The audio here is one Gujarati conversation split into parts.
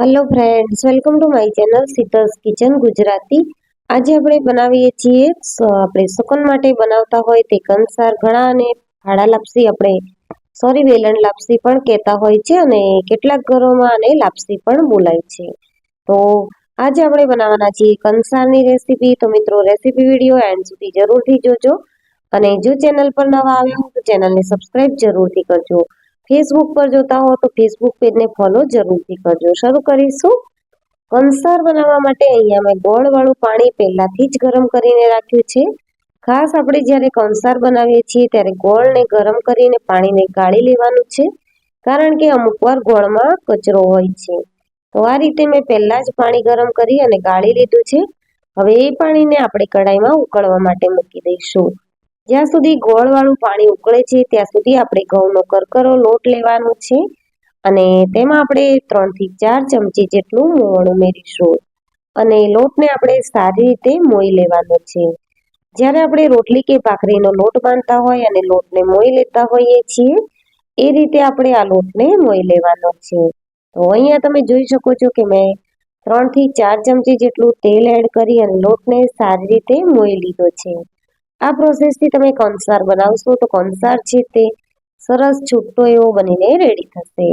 Hello friends welcome to my channel Sheetal's kitchen Gujarati આજે આપણે બનાવીએ છીએ આપણે સુકન માટે બનાવતા હોય તે કંસાર, ઘણા અને ફાડા લાપસી આપણે, સોરી, વેલણ લાપસી પણ કહેતા હોય છે અને કેટલાક ઘરોમાં આને લાપસી પણ બોલાય છે. તો આજે આપણે બનાવવાના છીએ કંસારની રેસીપી. તો મિત્રો, રેસીપી વીડિયો એન્ડ સુધી જરૂરથી જોજો. અને જો ચેનલ પર નવા આવ્યો તો ચેનલને સબસ્ક્રાઈબ જરૂરથી કરજો. ફેસબુક પર જોતા હો તો ફેસબુક પેજને ફોલો જરૂરથી કરજો. શરૂ કરીશું. કંસાર બનાવવા માટે અહીંયા મેં ગોળવાળું પાણી પહેલાથી જ ગરમ કરીને રાખ્યું છે. ખાસ આપણે જ્યારે કંસાર બનાવીએ છીએ ત્યારે ગોળને ગરમ કરીને પાણીને ગાળી લેવાનું છે. કારણ કે અમુક વાર ગોળમાં કચરો હોય છે. તો આ રીતે મેં પહેલા જ પાણી ગરમ કરી અને ગાળી લીધું છે. હવે એ પાણીને આપણે કઢાઈમાં ઉકળવા માટે મૂકી દઈશું. જ્યાં સુધી ગોળવાળું પાણી ઉકળે છે, ત્યાં સુધી આપણે ઘઉંનો કરકરો લોટ લેવાનો છે અને તેમાં આપણે ત્રણથી ચાર ચમચી જેટલું મોણ ઉમેરીશું અને લોટને આપણે સારી રીતે મોઈ લેવાનો છે. જ્યારે આપણે રોટલી કે ભાખરીનો લોટ બાંધતા હોય અને લોટને મોઈ લેતા હોઈએ છીએ, એ રીતે આપણે આ લોટને મોઈ લેવાનો છે. તો અહીંયા તમે જોઈ શકો છો કે મેં ત્રણથી ચાર ચમચી જેટલું તેલ એડ કરી અને લોટને સારી રીતે મોઈ લીધો છે. આ પ્રોસેસથી તમે કંસાર બનાવશો તો કંસાર છે તે સરસ છૂટો એવો બનીને રેડી થશે.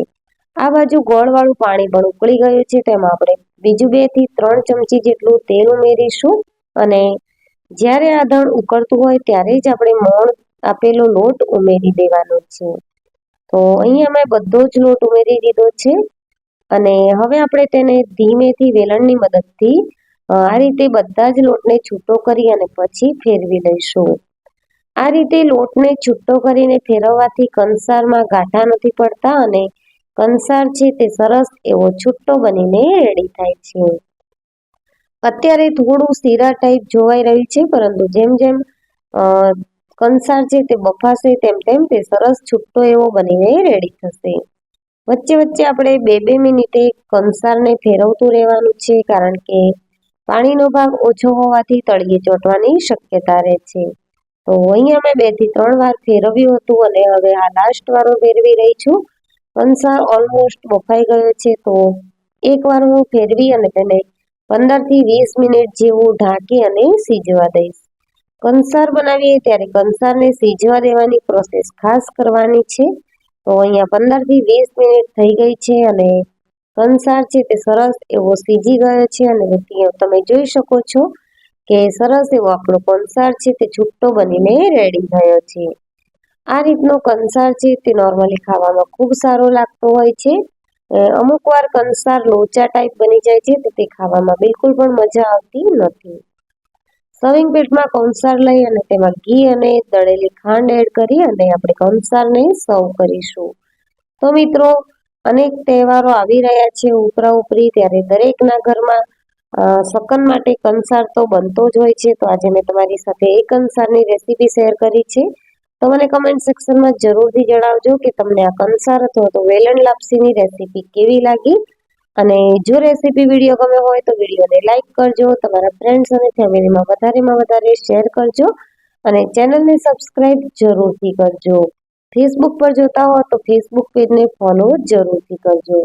આ બાજુ ગોળવાળું પાણી પણ ઉકળી ગયું છે, તેમાં આપણે બીજું બેથી ત્રણ ચમચી જેટલું તેલ ઉમેરીશું અને જ્યારે આ દળ ઉકળતું હોય ત્યારે જ આપણે મોણ આપેલો લોટ ઉમેરી દેવાનો છે. તો અહીંયા મેં બધો જ લોટ ઉમેરી દીધો છે અને હવે આપણે તેને ધીમેથી વેલણની મદદથી આ રીતે બધા જ લોટને છૂટો કરી અને પછી ફેરવી લઈશું. આ રીતે લોટને છૂટો કરીને ફેરવવાથી કંસારમાં ગાંઠા નથી પડતા અને કંસાર છે તે સરસ એવો છૂટો બનીને રેડી થાય છે. અત્યારે થોડું શીરા ટાઈપ જોવાઈ રહ્યું છે, પરંતુ જેમ જેમ કંસાર છે તે બફાશે તેમ તેમ તે સરસ છૂટો એવો બનીને રેડી થશે. વચ્ચે વચ્ચે આપણે બે બે મિનિટે કંસારને ફેરવતું રહેવાનું છે, કારણ કે પાણીનો ભાગ ઓછો હોવાથી તળિયે ચોંટવાની શક્યતા રહે છે. તો અહીંયા મેં બેથી ત્રણ વાર ફેરવ્યું હતું અને હવે આ લાસ્ટ વારો ફેરવી રહી છું. કંસાર ઓલમોસ્ટ બફાઈ ગયો છે તો એકવાર હું ફેરવી અને તેને પંદરથી વીસ મિનિટ જેવું ઢાંકી અને સીજવા દઈશ. કંસાર બનાવીએ ત્યારે કંસારને સીજવા દેવાની પ્રોસેસ ખાસ કરવાની છે. તો અહીંયા પંદરથી વીસ મિનિટ થઈ ગઈ છે અને કંસાર છે તે સરસ એવો સીજી ગયો છે અને તમે જોઈ શકો છો કે સરસ એવો આપણો કંસાર છે તે છૂટો બનીને રેડી થયો છે. આ રીતનો કંસાર છે તે નોર્મલી ખાવામાં ખૂબ સારો લાગતો હોય છે. અમુક વાર કંસાર લોચા ટાઈપ બની જાય છે તો તે ખાવામાં બિલકુલ પણ મજા આવતી નથી. સવિંગ પ્લેટમાં કંસાર લઈ અને તેમાં ઘી અને દળેલી ખાંડ એડ કરી અને આપણે કંસારને સર્વ કરીશું. તો મિત્રો અનેક તહેવારો આવી રહ્યા છે ઉપરા ઉપરી ત્યારે દરેકના ઘરમાં સકન માટે કંસાર તો બનતો જ હોય છે. તો આજે મેં તમારી સાથે એ કંસારની રેસીપી શેર કરી છે. તો મને કમેન્ટ સેક્શનમાં જરૂરથી જણાવજો કે તમને આ કંસાર અથવા તો વેલણ લાપસીની રેસીપી કેવી લાગી? અને જો રેસીપી વીડિયો ગમે હોય તો વિડીયોને લાઇક કરજો, તમારા ફ્રેન્ડ્સ અને ફેમિલીમાં વધારેમાં વધારે શેર કરજો અને ચેનલને સબસ્ક્રાઇબ જરૂરથી કરજો. ફેસબુક પર જોતા હો તો ફેસબુક પેજને ફોલો જરૂરથી કરજો.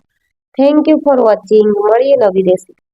થેન્ક યુ ફોર વોચિંગ મળીએ નવી રેસીપી